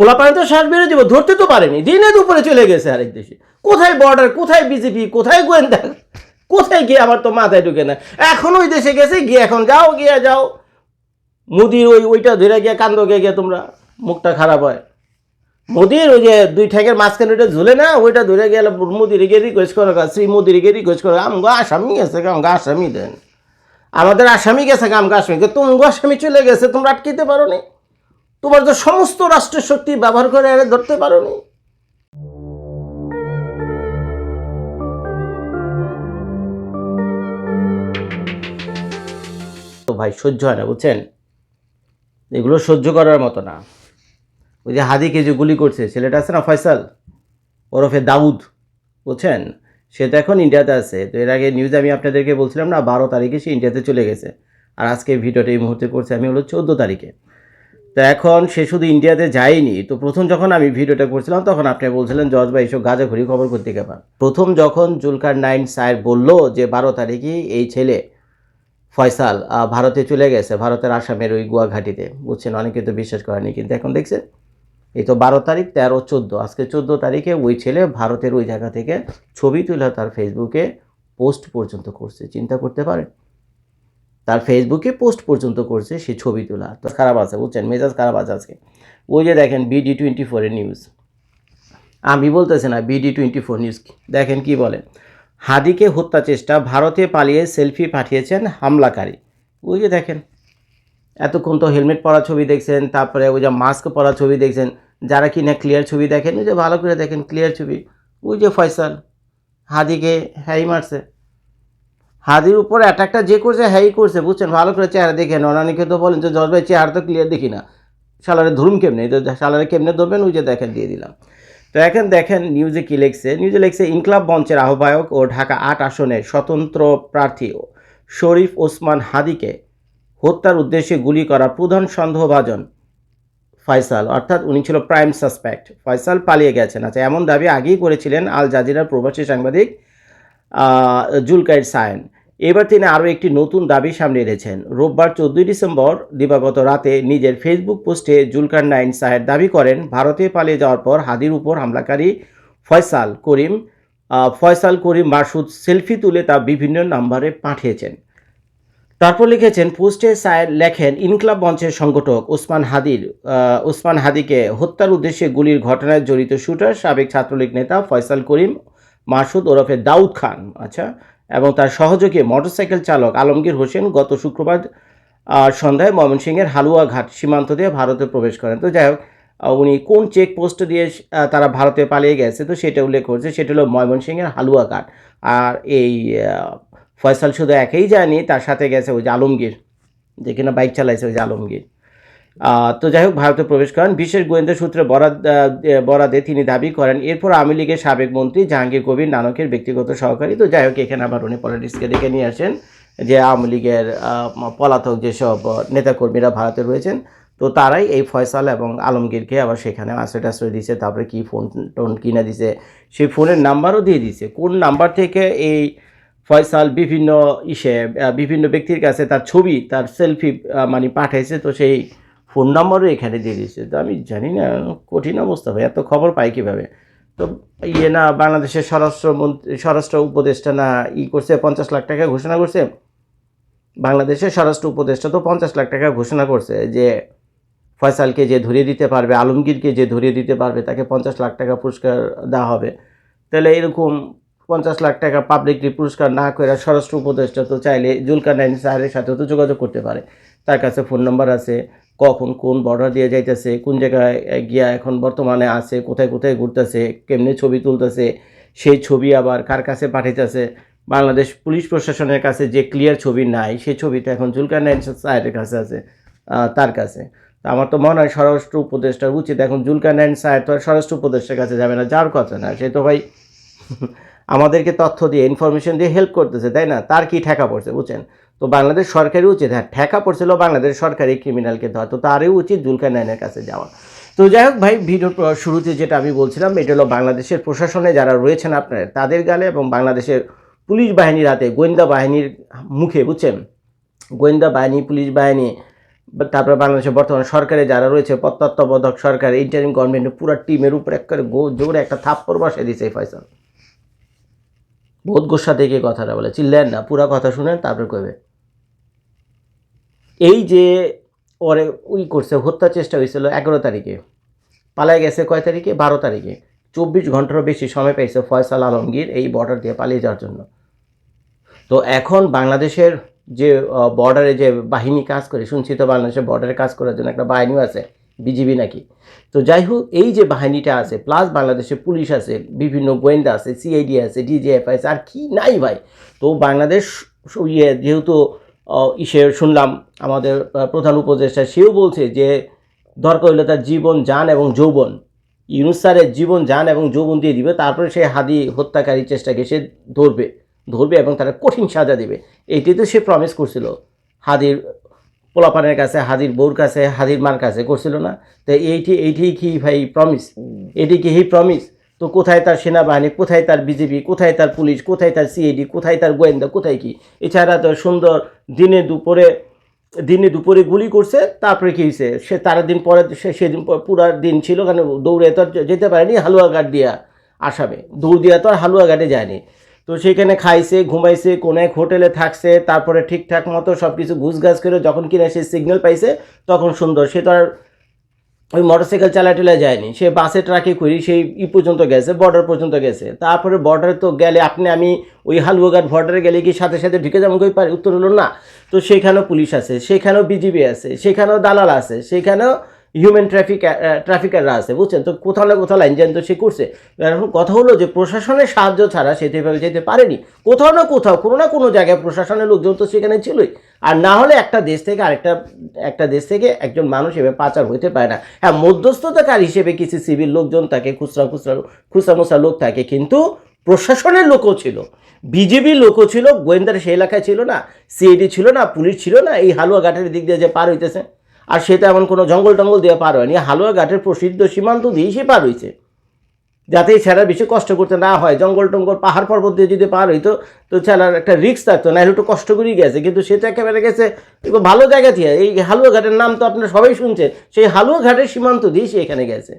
পোলাপানি তো শ্বাস বেরো দিব, ধরতে তো পারেনি। দিনে দুপুরে চলে গেছে আরেক দেশে। কোথায় বর্ডার কোথায় বিজেপি কোথায় গোয়েন্দা? কোথায় গিয়ে আমার তো মাথায় ঢুকে না? এখন ওই দেশে গেছে, গিয়ে এখন যাও, গিয়ে যাও। মোদির ওই ওইটা ধরে গিয়ে কান্দ গিয়ে গিয়ে তোমরা, মুখটা খারাপ হয়। মোদির ওই যে দুই ঠ্যাঙের মাঝখানে ওইটা ঝুলে না, ওইটা ধরে গেলে মোদির গিয়ে রিকোয়েস্ট করে শ্রী মোদির গিয়ে রিকোয়েস্ট করে, আমগো আসামি গেছে আমগো আসামি দেন। আমাদের আসামি গেছে আমগো আসামি। তোমার আসামি চলে গেছে, তোমরা আটকিতে পারো নি তোমার তো সমস্ত রাষ্ট্রের শক্তি ব্যবহার করে আরে ধরতে পারো নি। তো ভাই, সহ্য হয় না, বুঝছেন? এগুলো সহ্য করার মতো না। ওই যে হাদিকে যে গুলি করছে, ছেলেটা আছে না ফয়সাল? ওরফে দাউদ, বুঝছেন? সে তো এখন ইন্ডিয়াতে আছে। তো এর আগে নিউজ আমি আপনাদেরকে বলছিলাম না, বারো তারিখে সে ইন্ডিয়াতে চলে গেছে। আর আজকে ভিডিওটা এই মুহূর্তে করছে আমি হলো চোদ্দ তারিখে। তো এখন সে শুধু ইন্ডিয়াতে যায়নি। তো প্রথম যখন আমি ভিডিওটা করছিলাম, তখন আপনি বলছিলেন, জজ ভাই এসব গাজা ঘুরি খবর করতে গেবা। প্রথম যখন জুলকার নাইন স্যার বলল যে, বারো তারিখে এই ছেলে ফয়সাল ভারতে চলে গেছে, ভারতের আসামের ওই গুয়াঘাটিতে। বুঝছেন, অনেকে তো বিশ্বাস করেনি কিন্তু এখন দেখছেন, এই তো বারো তারিখ, তেরো, চোদ্দ। আজকে চোদ্দ তারিখে ওই ছেলে ভারতের ওই জায়গা থেকে ছবি তুলে তার ফেসবুকে পোস্ট পর্যন্ত করছে। চিন্তা করতে পারেন? তার ফেসবুকে পোস্ট পর্যন্ত করছে, সে ছবি তোলা। তো খারাপ আছে, বুঝছেন? মেজাজ খারাপ আছে আজকে। ওই যে দেখেন বিডি টোয়েন্টি ফোরের নিউজ আমি বলতেছি না বিডি টোয়েন্টি ফোর নিউজ দেখেন কি বলে? হাদিকে হত্যা চেষ্টা, ভারতে পালিয়ে সেলফি পাঠিয়েছেন হামলাকারী। ওই যে দেখেন, এতক্ষণ তো হেলমেট পরা ছবি দেখছেন, তারপরে ওই যে মাস্ক পরা ছবি দেখছেন, যারা কি না ক্লিয়ার ছবি দেখেন, ওই যে ভালো করে দেখেন ক্লিয়ার ছবি। ওই যে ফয়সাল, হাদিকে হ্যাই মারছে। হাদির উপর অ্যাটাকটা যে করছে হ্যাই করছে, বুঝছেন? ভালো করে চেহারা দেখেন অনানিকে তো বলেন যে, জজ ভাই, চেহারা তো ক্লিয়ার দেখি না। সালারে ধরুন কেমনে? তো সালারে কেমনে ধরবেন? ওই যে দেখেন, দিয়ে দিলাম। তো এখন দেখেন নিউজে কি লিখছে? নিউজে লিখছে, ইনকলাব মঞ্চের আহ্বায়ক ও ঢাকা আট আসনের স্বতন্ত্র প্রার্থী শরীফ ওসমান হাদিকে হত্যার উদ্দেশ্যে গুলি করা প্রধান সন্দেহভাজন ফয়সাল। অর্থাৎ উনি ছিল প্রাইম সাসপেক্ট ফয়সাল পালিয়ে গেছেন। আচ্ছা এমন দাবি আগেই করেছিলেন আল জাজিরার প্রবাসী সাংবাদিক জুলকাইর সায়েন এবার তিনি আরও একটি নতুন দাবি সামনে এনেছেন। রোববার চোদ্দই ডিসেম্বর দিবাগত রাতে নিজের ফেসবুক পোস্টে জুলকার নাইন সাহেব দাবি করেন, ভারতে পালিয়ে যাওয়ার পর হাদির উপর হামলাকারী ফয়সাল করিম ফয়সাল করিম মাসুদ সেলফি তুলে তা বিভিন্ন নম্বরে পাঠিয়েছেন। তারপর লিখেছেন, পোস্টে সায়ের লেখেন, ইনকলাব মঞ্চের সংগঠক ওসমান হাদির ওসমান হাদিকে হত্যার উদ্দেশ্যে গুলির ঘটনায় জড়িত শুটার, সাবেক ছাত্রলীগ নেতা ফয়সাল করিম মাসুদ ওরফে দাউদ খান আচ্ছা এবং তার সহযোগী মোটরসাইকেল চালক আলমগীর হোসেন গত শুক্রবার সন্ধ্যায় ময়মনসিংহের হালুয়াঘাট সীমান্ত দিয়ে ভারতে প্রবেশ করেন। তো যাই হোক উনি কোন চেক পোস্ট দিয়ে তারা ভারতে পালিয়ে গেছে, তো সেটা উল্লেখ করছে, সেটা হলো ময়মনসিংহের হালুয়াঘাট। আর এই ফয়সাল শুধু একেই যায়নি তার সাথে গেছে ওই যে আলমগীর, যে কিনা বাইক চালাইছে ওই যে আলমগীর। তো যাই হোক, ভারতে প্রবেশ করেন। বিশেষ গোয়েন্দা সূত্রে বরাদ বরাদে তিনি দাবি করেন, এরপর আওয়ামী লীগের সাবেক মন্ত্রী জাহাঙ্গীর কবির নানকের ব্যক্তিগত সহকারী। তো যাই হোক, এখানে আবার উনি পলিটিক্সকে ডেকে নিয়ে আসেন যে আওয়ামী লীগের পলাতক যেসব নেতাকর্মীরা ভারতে রয়েছেন, তো তারাই এই ফয়সাল এবং আলমগীরকে আবার সেখানে আশ্রয় টাশ্রয় দিছে তারপরে কি ফোন টোন কিনে দিছে সেই ফোনের নাম্বারও দিয়ে দিছে কোন নাম্বার থেকে এই ফয়সাল বিভিন্ন ইসে বিভিন্ন ব্যক্তির কাছে তার ছবি, তার সেলফি মানে পাঠাইছে, তো সেই ফোন নাম্বারও এখানে দিয়ে দিয়েছে। তো আমি জানি না, কঠিন অবস্থা ভাই, এত খবর পাই কীভাবে? তো ইয়ে না, বাংলাদেশের স্বরাষ্ট্রমন্ত্রী স্বরাষ্ট্র উপদেষ্টা না ই করছে, পঞ্চাশ লাখ টাকা ঘোষণা করছে? বাংলাদেশের স্বরাষ্ট্র উপদেষ্টা তো পঞ্চাশ লাখ টাকা ঘোষণা করছে যে ফয়সালকে যে ধরিয়ে দিতে পারবে, আলমগীরকে যে ধরিয়ে দিতে পারবে, তাকে পঞ্চাশ লাখ টাকা পুরস্কার দেওয়া হবে। তাহলে এরকম পঞ্চাশ লাখ টাকা পাবলিকলি পুরস্কার না করে স্বরাষ্ট্র উপদেষ্টা তো চাইলে জুলকার নাইন স্যারের সাথেও তো যোগাযোগ করতে পারে। তার কাছে ফোন নম্বর আছে। কখন কোন বর্ডার দিয়ে যাইতেছে, কোন জায়গায় গিয়া এখন বর্তমানে আছে, কোথায় কোথায় ঘুরতেছে, কেমনে ছবি তুলতেছে, সেই ছবি আবার কার কাছে পাঠাইতেছে? বাংলাদেশ পুলিশ প্রশাসনের কাছে যে ক্লিয়ার ছবি নাই, সেই ছবিটা এখন জুলকার নাইন সাহেবের কাছে আছে তার কাছে। আমার তো মনে হয় স্বরাষ্ট্র উপদেষ্টার উচিত এখন জুলকার নাইন সাহেব তো আর স্বরাষ্ট্র উপদেষ্টার কাছে যাবে না যার কথা না, সে তো ভাই আমাদেরকে তথ্য দিয়ে ইনফরমেশন দিয়ে হেল্প করতেছে, তাই না? তার কি ঠেকা পড়ছে, বুঝছেন? তো বাংলাদেশ সরকারই উচিত হ্যাঁ ঠেকা পড়ছিল বাংলাদেশ সরকারি ক্রিমিনালকে ধর, তো তারই উচিত জুলকার নাইনের কাছে যাওয়া। তো যাই হোক ভাই ভিডিওর শুরুতে যেটা আমি বলছিলাম, এটা হলো বাংলাদেশের প্রশাসনে যারা রয়েছেন আপনার, তাদের গালে এবং বাংলাদেশের পুলিশ বাহিনীর হাতে, গোয়েন্দা বাহিনীর মুখে, বুঝছেন? গোয়েন্দা বাহিনী, পুলিশ বাহিনী, তারপরে বাংলাদেশের বর্তমান সরকারে যারা রয়েছে তত্ত্বাবধায়ক সরকার ইন্টারিম গভর্নমেন্টের পুরো টিমের উপর একবারে জোরে একটা থাপ্পড় বসে দিয়েছে এই ফয়সাল। বহুত গোসা থেকে কথাটা বলে চিল্লেন না, পুরা কথা শুনেন, তারপরে কবে এই যে ওরে উই করছে হত্যা চেষ্টা হয়েছিল এগারো তারিখে পালায় গেছে কয় তারিখে? বারো তারিখে। চব্বিশ ঘন্টারও বেশি সময় পেয়েছে ফয়সাল আলমগীর এই বর্ডার দিয়ে পালিয়ে যাওয়ার জন্য। তো এখন বাংলাদেশের যে বর্ডারে যে বাহিনী কাজ করে, শুনছি তো বাংলাদেশের বর্ডারে কাজ করার জন্য একটা বাহিনীও আছে। বিজিবি নাকি? তো যাই হোক এই যে বাহিনীটা আছে প্লাস বাংলাদেশে পুলিশ আছে, বিভিন্ন গোয়েন্দা আছে সিআইডি আছে ডিজিএফ আছে, আর কি নাই ভাই? তো বাংলাদেশ ইয়ে যেহেতু ইসে শুনলাম, আমাদের প্রধান উপদেষ্টা সেও বলছে যে দরকার হলে তার জীবন, যান এবং যৌবন। ইউনুস স্যারের জীবন, যান এবং যৌবন দিয়ে দিবে, তারপরে সে হাদি হত্যাকারী চেষ্টাকে সে ধরবে ধরবে এবং তারা কঠিন সাজা দেবে। এইটি তো সে প্রমিস করছিল, হাদির পোলাপানের কাছে হাদির বউর কাছে হাদির মার কাছে করছিল না। তো এইটি এইটি কি ভাই প্রমিস এটি কি হি প্রমিস তো কোথায় তার সেনাবাহিনী কোথায় তার বিজেপি কোথায় তার পুলিশ কোথায় তার সিআইডি কোথায় তার গোয়েন্দা কোথায় কি? এছাড়া তো সুন্দর দিনে দুপুরে দিনে দুপুরে গুলি করছে তারপরে কী হয়েছে সে তার দিন পরে সে সেদিন পর দিন ছিল কারণ দৌড়ে তো যেতে পারেনি হালুয়াঘাট দিয়া আসামে দৌড় দিয়া তো আর হালুয়াঘাটে যায়নি। তো সেখানে খাইছে, ঘুমাইছে কোনো এক হোটেলে থাকছে, তারপরে ঠিকঠাক মতো সব কিছু ঘুষঘাস করে যখন কিনা সে সিগন্যাল পাইছে, তখন সুন্দর। সে তো আর ওই মোটরসাইকেল চালা টেলা যায়নি। সে বাসে ট্রাকে করি, সেই ই পর্যন্ত গেছে বর্ডার পর্যন্ত গেছে। তারপরে বর্ডারে তো গেলে আপনি, আমি ওই হালুয়াঘাট বর্ডারে গেলে কি সাথে সাথে ঢুকে যাব, কই পারি? উত্তর হলো না। তো সেখানেও পুলিশ আছে, সেখানেও বিজিবি আছে, সেখানেও দালাল আছে, সেখানেও হিউম্যান ট্রাফিক ট্রাফিকাররা আছে, বুঝছেন? তো কোথাও না কোথাও লাইন তো সে করছে। এখন কথা হলো যে প্রশাসনের সাহায্য ছাড়া সে তো এভাবে যেতে পারেনি। কোথাও না কোথাও, কোনো না কোনো জায়গায় প্রশাসনের লোকজন তো সেখানে ছিলই। আর না হলে একটা দেশ থেকে আরেকটা, একটা দেশ থেকে একজন মানুষ এভাবে পাচার হইতে পারে না। হ্যাঁ মধ্যস্থতাকার হিসেবে কিছু সিভিল লোকজন থাকে, খুচরা খুচরা খুচরা মুচরা লোক থাকে, কিন্তু প্রশাসনের লোকও ছিল। বিজেপির লোকও ছিল, গোয়েন্দার সেই এলাকায় ছিল না সিআইডি ছিল না, পুলিশ ছিল না, এই হালুয়া ঘাটের দিক দিয়ে যে পার হইতেছে। আর সে তো এমন কোনো জঙ্গল টঙ্গল দিয়ে পার হয়নি। হালুয়া ঘাটের প্রসিদ্ধ সীমান্ত দিয়েই সে পার হয়েছে। যাতে ছেলের বেশি কষ্ট করতে না হয়। জঙ্গল টঙ্গল, পাহাড় পর্বত দিয়ে যদি পার হইতো, তো ছেলের একটা রিক্স থাকতো। না একটু কষ্ট করেই গেছে। কিন্তু সে তো একেবারে গেছে ভালো জায়গা থেকে এই হালুয়া ঘাটের নাম তো আপনারা সবাই শুনছেন। সেই হালুয়া ঘাটের সীমান্ত দিয়েই সে এখানে গেছে।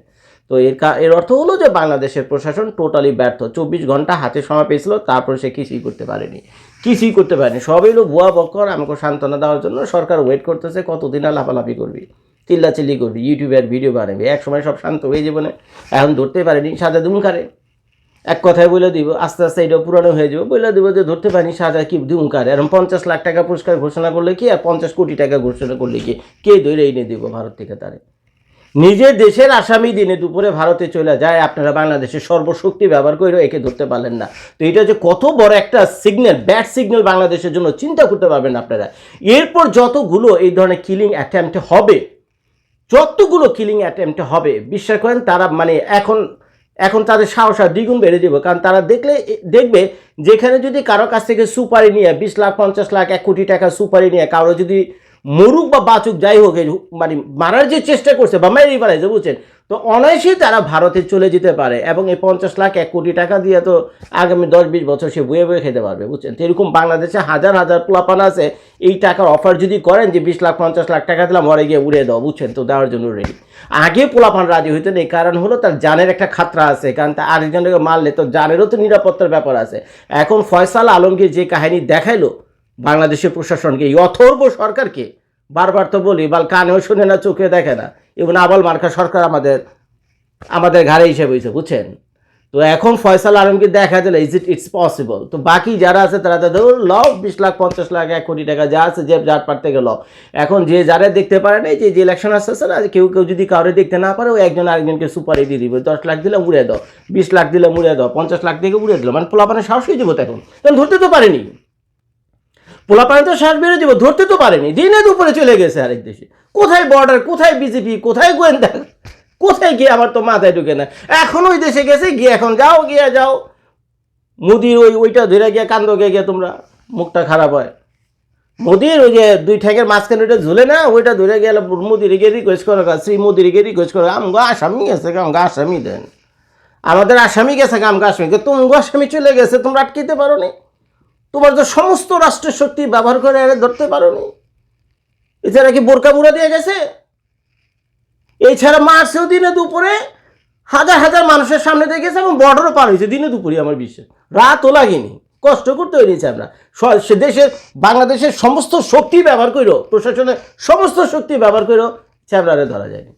তো এর এর অর্থ হলো যে বাংলাদেশের প্রশাসন টোটালি ব্যর্থ। চব্বিশ ঘণ্টা হাতে সময় পেয়েছিল, তারপর সে কিছুই করতে পারেনি। কিছুই করতে পারেনি। সবই লোক ভুয়া বক্কর, আমাকে সান্ত্বনা দেওয়ার জন্য সরকার ওয়েট করতেছে, কতদিন আর লাফালাফি করবি? চিল্লাচিল্লি করবি ইউটিউবে ভিডিও বানাবি। এক সময় সব শান্ত হয়ে যাবে না। এখন ধরতে পারেনি সাজা দুম কারে। এক কথায় বলে দিব, আস্তে আস্তে এটা পুরানো হয়ে যাবে। বলে দিব যে ধরতে পারিনি সাজা কি দুম কারে। এরকম পঞ্চাশ লাখ টাকা পুরস্কার ঘোষণা করলে কি, আর পঞ্চাশ কোটি টাকা ঘোষণা করলে কি? কে ধরে এনে দিব ভারত থেকে তারে? নিজের দেশের আসামি দিনে দুপুরে ভারতে চলে যায়, আপনারা বাংলাদেশের সর্বশক্তি ব্যবহার করে একে ধরতে পারলেন না। তো এটা যে কত বড় একটা সিগন্যাল ব্যাড সিগন্যাল বাংলাদেশের জন্য চিন্তা করতে পারবেন আপনারা। এরপর যতগুলো এই ধরনের কিলিং অ্যাটেম্পট হবে, যতগুলো কিলিং অ্যাটেম্পট হবে, বিশ্বাস করেন তারা মানে এখন এখন তাদের সাহস আর দ্বিগুণ বেড়ে যাবে। কারণ তারা দেখলে, দেখবে যেখানে যদি কারও কাছ থেকে সুপারি নিয়ে বিশ লাখ, পঞ্চাশ লাখ, এক কোটি টাকা সুপারি নিয়ে কারও যদি মরুক বা বাচুক, যাই হোক মানে মারার যে চেষ্টা করছে বা মেরেই পালাইছে বুঝছেন? তো অনায়াসেই তারা ভারতে চলে যেতে পারে এবং এই পঞ্চাশ লাখ, এক কোটি টাকা দিয়ে তো আগামী দশ বিশ বছর সে বয়ে বয়ে খেতে পারবে, বুঝছেন? তো এরকম বাংলাদেশে হাজার হাজার পোলাপান আছে, এই টাকার অফার যদি করেন যে বিশ লাখ, পঞ্চাশ লাখ টাকা দিলাম মরে গিয়ে উড়িয়ে দাও, বুঝছেন? তো দেওয়ার জন্য রেডি আগে পোলাপান রাজি হইতেন এই কারণ হলো তার জানের একটা খাতরা আছে, কারণ তা আরেকজনকে মারলে তো জানেরও তো নিরাপত্তার ব্যাপার আছে। এখন ফয়সাল আলমগীর যে কাহিনী দেখাইলো বাংলাদেশের প্রশাসনকে, এই অথর্ব সরকারকে বারবার তো বলি, বাল কানেও শুনে না, চোখে দেখে না। এবং আবাল মার্কা সরকার আমাদের আমাদের ঘাড়ে হিসেবে হয়েছে, বুঝছেন? তো এখন ফয়সাল আলমকে দেখা দিল ইজ ইট ইটস পসিবল তো বাকি যারা আছে, তারা তো ধরুন ল বিশ লাখ, পঞ্চাশ লাখ, এক কোটি টাকা যা আছে, যে যার পার থেকে ল এখন যে যারা দেখতে পারে না যে যে ইলেকশন আসতেছে না, কেউ কেউ যদি কাউরে দেখতে না পারে ও একজন আরেকজনকে সুপারি দিয়ে দিবে। দশ লাখ দিলে উড়ে দাও, বিশ লাখ দিলে উড়ে দাও, পঞ্চাশ লাখ দিকে উড়ে দিল। মানে পোলাপানে সাহস হয়ে যাব তখন ধরতে তো পারেনি। পোলাপানে তো শ্বাস বেরো যাব ধরতে তো পারেনি। দিনে দুপুরে চলে গেছে আরেক দেশে। কোথায় বর্ডার কোথায় বিজেপি কোথায় গোয়েন্দা? কোথায় গিয়ে আমার তো মাথায় ঢুকে না? এখন ওই দেশে গেছে, গিয়ে এখন যাও, গিয়ে যাও। মোদির ওই, ওইটা ধরে গিয়ে কান্দ গিয়ে গিয়ে তোমরা, মুখটা খারাপ হয়। মোদির ওই যে দুই ঠ্যাঙের মাঝখানে ওইটা ঝুলে না, ওইটা ধরে গেলে মোদির গিয়ে রিকোয়েস্ট করে শ্রী মোদির গিয়ে রিকোয়েস্ট করে, আমগো আসামি গেছে আমগো আসামি দেন। আমাদের আসামি গেছে আমগো আসামি তোমাগো আসামি চলে গেছে, তোমরা আটকিতে পারো নি তোমার তো সমস্ত রাষ্ট্রের শক্তি ব্যবহার করে আরে ধরতে পারো নি। এছাড়া কি বোরকা মুড়া দিয়ে গেছে? এছাড়া মার্চেও দিনে দুপুরে হাজার হাজার মানুষের সামনে দিয়ে গেছে এবং বর্ডারও পার হয়েছে দিনে দুপুরে আমার বিশ্বাস। রাতও লাগেনি। কষ্ট করতে হয়েছে আমরা। সে দেশের, বাংলাদেশের সমস্ত শক্তি ব্যবহার করো প্রশাসনের সমস্ত শক্তি ব্যবহার করো চ্যাবলারে ধরা যায়নি।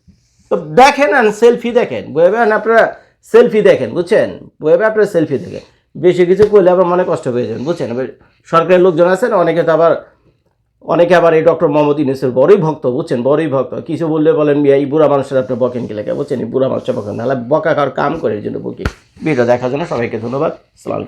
তো দেখেন আর সেলফি দেখেন। বইবে আপনারা সেলফি দেখেন, বুঝছেন? বইবে আপনারা সেলফি দেখেন। বেশি কিছু করলে আবার মনে কষ্ট পেয়ে যাবেন, বুঝছেন? সরকারের লোকজন আছেন, অনেকে তো আবার অনেকে আবার এই ডক্টর মোহাম্মদ ইউনুসের বড়ই ভক্ত, বুঝছেন? বড়ই ভক্ত। কিছু বললে বলেন এই বুড়া মানুষের আপনি বকেন কি লেখা? বুঝছেন? এই বুড়া মানুষটা বকেন নাহলে বকা কার কাম করে জন্য বকি। ভিডিও দেখার জন্য সবাইকে ধন্যবাদ। সালাম